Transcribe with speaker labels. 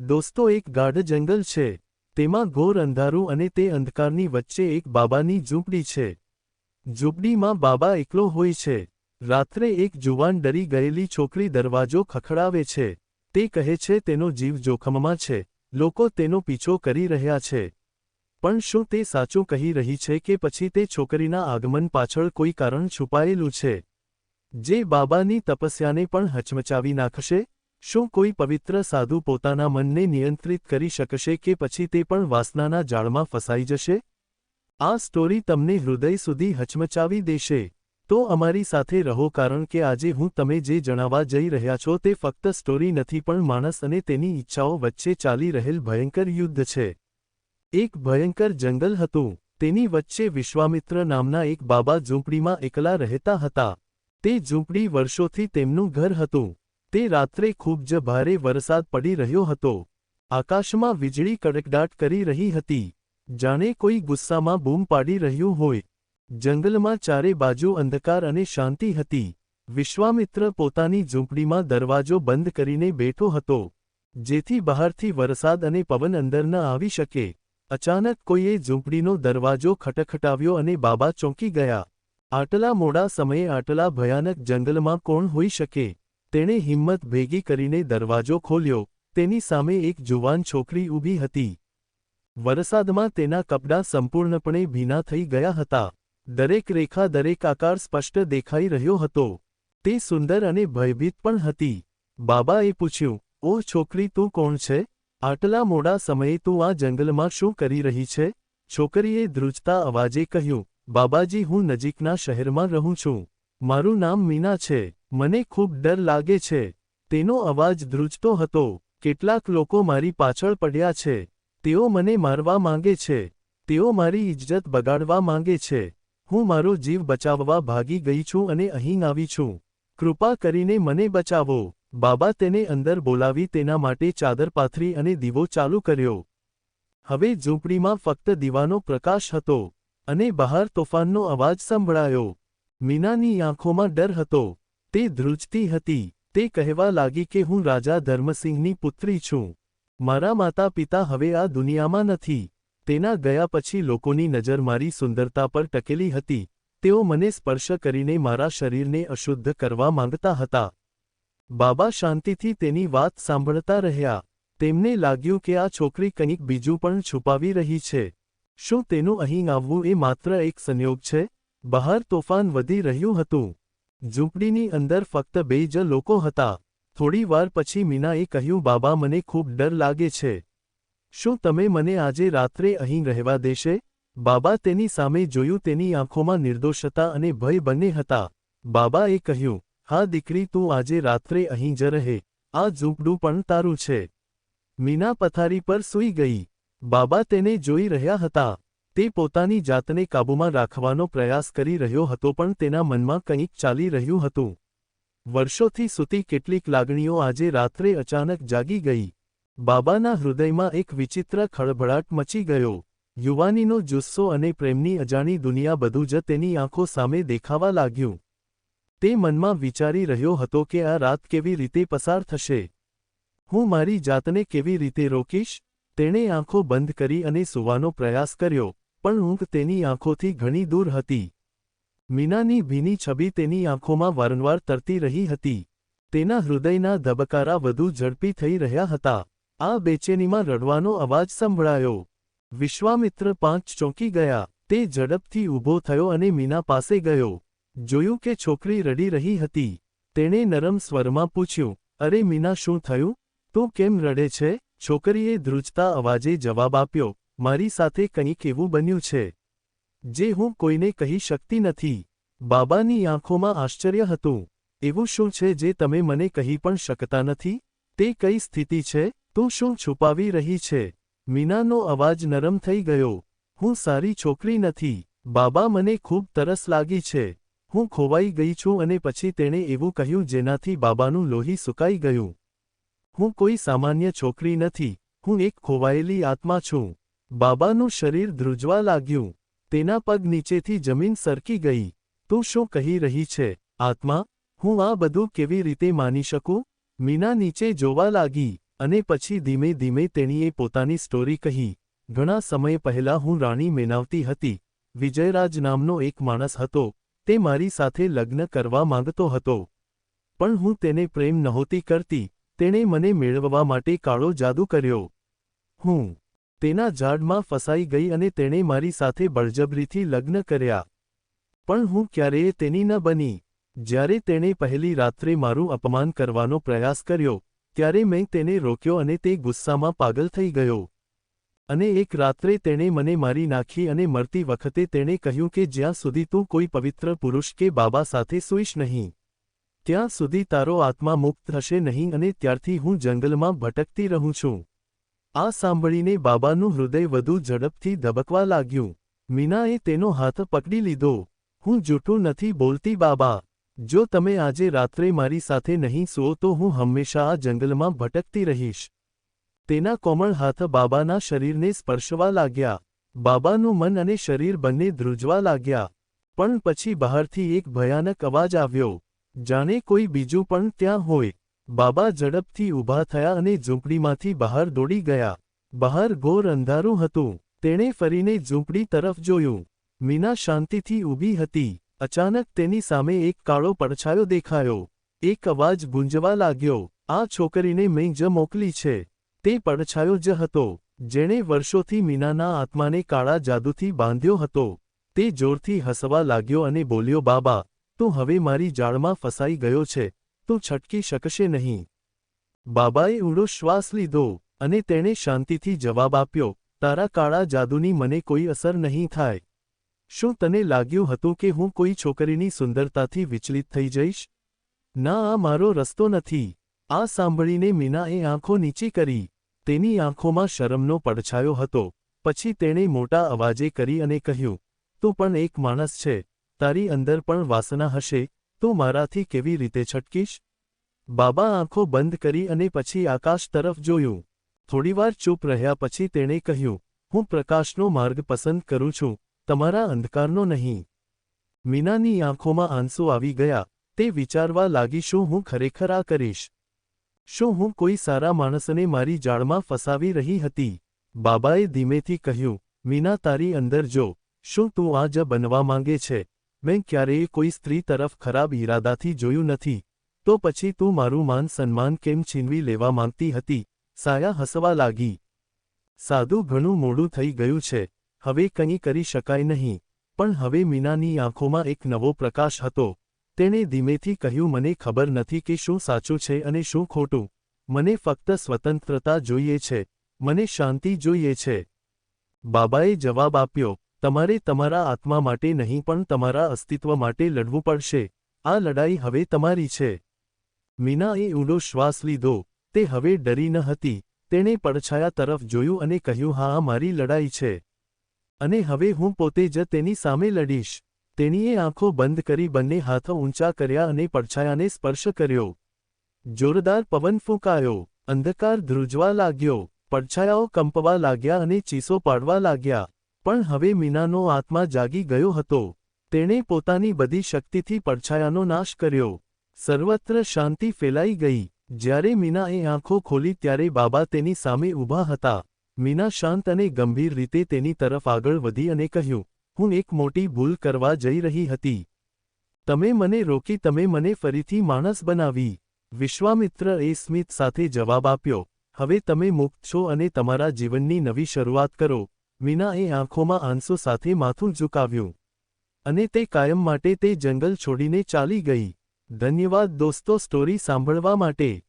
Speaker 1: દોસ્તો, એક ગાઢ જંગલ છે. તેમાં ઘોર અંધારું અને તે અંધકારની વચ્ચે એક બાબાની ઝૂંપડી છે. ઝૂંપડીમાં બાબા એકલો હોય છે. રાત્રે એક જુવાન ડરી ગયેલી છોકરી દરવાજો ખખડાવે છે. તે કહે છે, તેનો જીવ જોખમમાં છે. લોકો તેનો પીછો કરી રહ્યા છે. પણ શું તે સાચું કહી રહી છે કે પછી તે છોકરીના આગમન પાછળ કોઈ કારણ છુપાયેલું છે? જે બાબાની તપસ્યાને પણ હચમચાવી નાખશે? શું કોઈ પવિત્ર સાધુ પોતાના મનને નિયંત્રિત કરી શકશે કે પછી તે પણ વાસનાના જાળમાં ફસાઈ જશે? આ સ્ટોરી તમને હૃદય સુધી હચમચાવી દેશે. તો અમારી સાથે રહો કારણ કે આજે હું તમે જે જણાવવા જઈ રહ્યા છો તે ફક્ત સ્ટોરી નથી પણ માણસ અને તેની ઈચ્છાઓ વચ્ચે ચાલી રહેલ ભયંકર યુદ્ધ છે. એક ભયંકર જંગલ હતું. તેની વચ્ચે વિશ્વામિત્ર નામના એક બાબા ઝૂંપડીમાં એકલા રહેતા હતા. તે ઝૂંપડી વર્ષોથી તેમનું ઘર હતું. તે રાત્રે ખૂબ જ ભારે વરસાદ પડી રહ્યો હતો. આકાશમાં વીજળી કડકડાટ કરી રહી હતી. જાણે કોઈ ગુસ્સામાં બૂમ પાડી રહ્યું હોય. જંગલમાં ચારે બાજુ અંધકાર અને શાંતિ હતી. વિશ્વામિત્ર પોતાની ઝૂંપડીમાં દરવાજો બંધ કરીને બેઠો હતો. જેથી બહારથી વરસાદ અને પવન અંદર ન આવી શકે. અચાનક કોઈએ ઝૂંપડીનો દરવાજો ખટખટાવ્યો અને બાબા ચોંકી ગયા. આટલા મોડા સમયે આટલા ભયાનક જંગલમાં કોણ હોઈ શકે? તેણે હિંમત ભેગી કરીને દરવાજો ખોલ્યો. તેની સામે એક જુવાન છોકરી ઊભી હતી. વરસાદમાં તેના કપડાં સંપૂર્ણપણે ભીના થઈ ગયા હતા. દરેક રેખા દરેક આકાર સ્પષ્ટ દેખાઈ રહ્યો હતો. તે સુંદર અને ભયભીત પણ હતી. બાબાએ પૂછ્યું, ઓહ છોકરી તું કોણ છે? આટલા મોડા સમયે તું આ જંગલમાં શું કરી રહી છે? છોકરીએ ધ્રુજતા અવાજે કહ્યું, બાબાજી, હું નજીકના શહેરમાં રહું છું. મારું નામ મીના છે. મને ખૂબ ડર લાગે છે. તેનો અવાજ ધ્રુજતો હતો. કેટલાક લોકો મારી પાછળ પડ્યા છે. તેઓ મને મારવા માંગે છે. તેઓ મારી ઇજ્જત બગાડવા માંગે છે. હું મારો જીવ બચાવવા ભાગી ગઈ છું અને અહીં આવી છું. કૃપા કરીને મને બચાવો. બાબા તેને અંદર બોલાવી તેના માટે ચાદર પાથરી અને દીવો ચાલુ કર્યો. હવે ઝૂંપડીમાં ફક્ત દીવાનો પ્રકાશ હતો અને બહાર તોફાનનો અવાજ સંભળાયો. મીનાની આંખોમાં ડર હતો. તે ધ્રુજતી હતી. તે કહેવા લાગી કે હું રાજા ધર્મસિંહની પુત્રી છું. મારા માતા પિતા હવે આ દુનિયામાં નથી. તેના ગયા પછી લોકોની નજર મારી સુંદરતા પર ટકેલી હતી. તેઓ મને સ્પર્શ કરીને મારા શરીરને અશુદ્ધ કરવા માંગતા હતા. બાબા શાંતિથી તેની વાત સાંભળતા રહ્યા. તેમને લાગ્યું કે આ છોકરી કંઈક બીજું પણ છુપાવી રહી છે. શું તેનું અહીં આવવું એ માત્ર એક સંયોગ છે? બહાર તોફાન વધી રહ્યું હતું. ઝૂંપડીની અંદર ફક્ત બે જ લોકો હતા. થોડી વાર પછી મીનાએ કહ્યું, બાબા, મને ખૂબ ડર લાગે છે. શું તમે મને આજે રાત્રે અહીં રહેવા દેશે? બાબા તેની સામે જોયું, તેની આંખોમાં નિર્દોષતા અને ભય બંને હતા. બાબાએ કહ્યું, હા, દીકરી, તું આજે રાત્રે અહીં જ રહે. આ ઝૂંપડું પણ તારું છે. મીના પથારી પર સૂઈ ગઈ. બાબા તેને જોઈ રહ્યા હતા. તે પોતાની જાતને કાબૂમાં રાખવાનો પ્રયાસ કરી રહ્યો હતો પણ તેના મનમાં કંઈક ચાલી રહ્યું હતું. વર્ષોથી સૂતી કેટલીક લાગણીઓ આજે રાત્રે અચાનક જાગી ગઈ. બાબાના હૃદયમાં એક વિચિત્ર ખળભળાટ મચી ગયો. યુવાનીનો જુસ્સો અને પ્રેમની અજાણી દુનિયા બધું જ તેની આંખો સામે દેખાવા લાગ્યું. તે મનમાં વિચારી રહ્યો હતો કે આ રાત કેવી રીતે પસાર થશે? હું મારી જાતને કેવી રીતે રોકીશ? તેણે આંખો બંધ કરી અને સૂવાનો પ્રયાસ કર્યો, પણ ઊંઘ તેની આંખોથી ઘણી દૂર હતી. મીનાની ભીની છબી તેની આંખોમાં વારંવાર તરતી રહી હતી. તેના હૃદયના ધબકારા વધુ ઝડપી થઈ રહ્યા હતા. આ બેચેનીમાં રડવાનો અવાજ સંભળાયો. વિશ્વામિત્ર પાંચ ચોંકી ગયા. તે ઝડપથી ઊભો થયો અને મીના પાસે ગયો. જોયું કે છોકરી રડી રહી હતી. તેણે નરમ સ્વરમાં પૂછ્યું, અરે મીના, શું થયું? તું કેમ રડે છે? છોકરીએ ધ્રુજતા અવાજે જવાબ આપ્યો, મારી સાથે કંઈક એવું બન્યું છે, જે હું કોઈને કહી શકતી નથી. બાબાની આંખોમાં આશ્ચર્ય હતું. એવું શું છે જે તમે મને કહી પણ શકતા નથી? તે કઈ સ્થિતિ છે? તું શું છુપાવી રહી છે? મીનાનો અવાજ નરમ થઈ ગયો. હું સારી છોકરી નથી. બાબા મને ખૂબ તરસ લાગી છે. હું ખોવાઈ ગઈ છું અને પછી તેણે એવું કહ્યું જેનાથી બાબાનું લોહી સુકાઈ ગયું. હું કોઈ સામાન્ય છોકરી નથી, હું એક ખોવાયેલી આત્મા છું. બાબાનું શરીર ધ્રુજવા લાગ્યું, તેના પગ નીચેથી જમીન સરકી ગઈ. તું શું કહી રહી છે? આત્મા, હું આ બધું કેવી રીતે માની શકું? મીના નીચે જોવા લાગી અને પછી ધીમે ધીમે તેણીએ પોતાની સ્ટોરી કહી. ઘણા સમય પહેલા હું રાણી મેનાવતી હતી. વિજયરાજ નામનો એક માણસ હતો, તે મારી સાથે લગ્ન કરવા માંગતો હતો. પણ હું તેને પ્રેમ નહોતી કરતી તેણે મને મેળવવા માટે કાળો જાદુ કર્યો. હું તેના ઝાડમાં ફસાઈ ગઈ અને તેણે મારી સાથે બળજબરીથી લગ્ન કર્યા. પણ હું ક્યારેય તેની ન બની. જ્યારે તેણે પહેલી રાત્રે મારું અપમાન કરવાનો પ્રયાસ કર્યો, ત્યારે મેં તેને રોક્યો અને તે ગુસ્સામાં પાગલ થઈ ગયો. અને એક રાત્રે તેણે મને મારી નાખી અને મરતી વખતે તેણે કહ્યું કે જ્યાં સુધી તું કોઈ પવિત્ર પુરુષ કે બાબા સાથે સૂઈશ નહીં. ત્યાં સુધી તારો આત્મા મુક્ત થશે નહીં અને ત્યારથી હું જંગલમાં ભટકતી રહું છું. આ સાંભળીને બાબાનું હૃદય વધુ ઝડપથી ધબકવા લાગ્યું. મીનાએ તેનો હાથ પકડી લીધો. હું જૂઠું નથી બોલતી બાબા. જો તમે આજે રાત્રે મારી સાથે નહીં સૂઓ તો હું હંમેશા આ જંગલમાં ભટકતી રહીશ. તેના કોમળ હાથ બાબાના શરીરને સ્પર્શવા લાગ્યા. બાબાનું મન અને શરીર બંને ધ્રુજવા લાગ્યા. પણ પછી બહારથી એક ભયાનક અવાજ આવ્યો. જાણે કોઈ બીજું પણ ત્યાં હોય. બાબા ઝડપથી ઊભા થયા અને ઝૂંપડીમાંથી બહાર દોડી ગયા. બહાર ઘોર અંધારું હતું. તેણે ફરીને ઝૂંપડી તરફ જોયું. મીના શાંતિથી ઊભી હતી. અચાનક તેની સામે એક કાળો પડછાયો દેખાયો. એક અવાજ ગુંજવા લાગ્યો. આ છોકરીને મેં જ મોકલી છે. તે પડછાયો જ હતો. જેણે વર્ષોથી મીનાના આત્માને કાળા જાદુથી બાંધ્યો હતો. તે જોરથી હસવા લાગ્યો અને બોલ્યો, બાબા તું હવે મારી જાળમાં ફસાઈ ગયો છે, તું છટકી શકશે નહીં. બાબાએ ઊંડો શ્વાસ લીધો અને તેણે શાંતિથી જવાબ આપ્યો, તારા કાળા જાદુની મને કોઈ અસર નહીં થાય. શું તને લાગ્યું હતું કે હું કોઈ છોકરીની સુંદરતાથી વિચલિત થઈ જઈશ? ના, આ મારો રસ્તો નથી. આ સાંભળીને મીનાએ આંખો નીચી કરી, તેની આંખોમાં શરમનો પડછાયો હતો. પછી તેણે મોટા અવાજે કરી અને કહ્યું, તું પણ એક માણસ છે. તારી અંદર પણ વાસના હશે, તું મારાથી કેવી રીતે છટકીશ? બાબા આંખો બંધ કરી અને પછી આકાશ તરફ જોયું. થોડીવાર ચૂપ રહ્યા પછી તેણે કહ્યું, હું પ્રકાશનો માર્ગ પસંદ કરું છું, તમારા અંધકારનો નહીં. મીનાની આંખોમાં આંસુ આવી ગયા, તે વિચારવા લાગી, શું હું ખરેખર આ કરીશ? શું હું કોઈ સારા માણસને મારી જાળમાં ફસાવી રહી હતી? બાબાએ ધીમેથી કહ્યું, મીના તારી અંદર જો, શું તું આ જ બનવા માંગે છે? મેં ક્યારેય કોઈ સ્ત્રી તરફ ખરાબ ઈરાદાથી જોયું નથી. તો પછી તું મારું માન સન્માન કેમ છીનવી લેવા માંગતી હતી? સાયા હસવા લાગી. સાદું ઘણું મોડું થઈ ગયું છે. હવે કંઈ કરી શકાય નહીં. પણ હવે મીનાની આંખોમાં એક નવો પ્રકાશ હતો. તેણે ધીમેથી કહ્યું, મને ખબર નથી કે શું સાચું છે અને શું ખોટું. મને ફક્ત સ્વતંત્રતા જોઈએ છે. મને શાંતિ જોઈએ છે. બાબાએ જવાબ આપ્યો તમારે તમારા આત્મા માટે નહીં પણ તમારા અસ્તિત્વ માટે લડવું પડશે. આ લડાઈ હવે તમારી છે. મીનાએ ઊંડો શ્વાસ લીધો. તે હવે ડરી ન હતી. તેણે પડછાયા તરફ જોયું અને કહ્યું, હા, આ મારી લડાઈ છે. અને હવે હું પોતે જ તેની સામે લડીશ. તેણીએ આંખો બંધ કરી બંને હાથ ઊંચા કર્યા અને પડછાયાને સ્પર્શ કર્યો. જોરદાર પવન ફૂંકાયો. અંધકાર ધ્રુજવા લાગ્યો. પડછાયાઓ કંપવા લાગ્યા અને ચીસો પાડવા લાગ્યા. પણ હવે મીનાનો આત્મા જાગી ગયો હતો. તેણે પોતાની બધી શક્તિથી પડછાયાનો નાશ કર્યો. સર્વત્ર શાંતિ ફેલાઈ ગઈ. જ્યારે મીનાએ આંખો ખોલી ત્યારે બાબા તેની સામે ઊભા હતા. મીના શાંત અને ગંભીર રીતે તેની તરફ આગળ વધી અને કહ્યું, હું એક મોટી ભૂલ કરવા જઈ રહી હતી. તમે મને રોકી, તમે મને ફરીથી માણસ બનાવી. વિશ્વામિત્ર એ સ્મિત સાથે જવાબ આપ્યો, હવે તમે મુક્ત છો અને તમારા જીવનની નવી શરૂઆત કરો. મીનાએ આંખોમાં આંસુ સાથે માથું ઝુકાવ્યું. અને તે કાયમ માટે તે જંગલ છોડીને ચાલી ગઈ. ધન્યવાદ દોસ્તો, સ્ટોરી સાંભળવા માટે.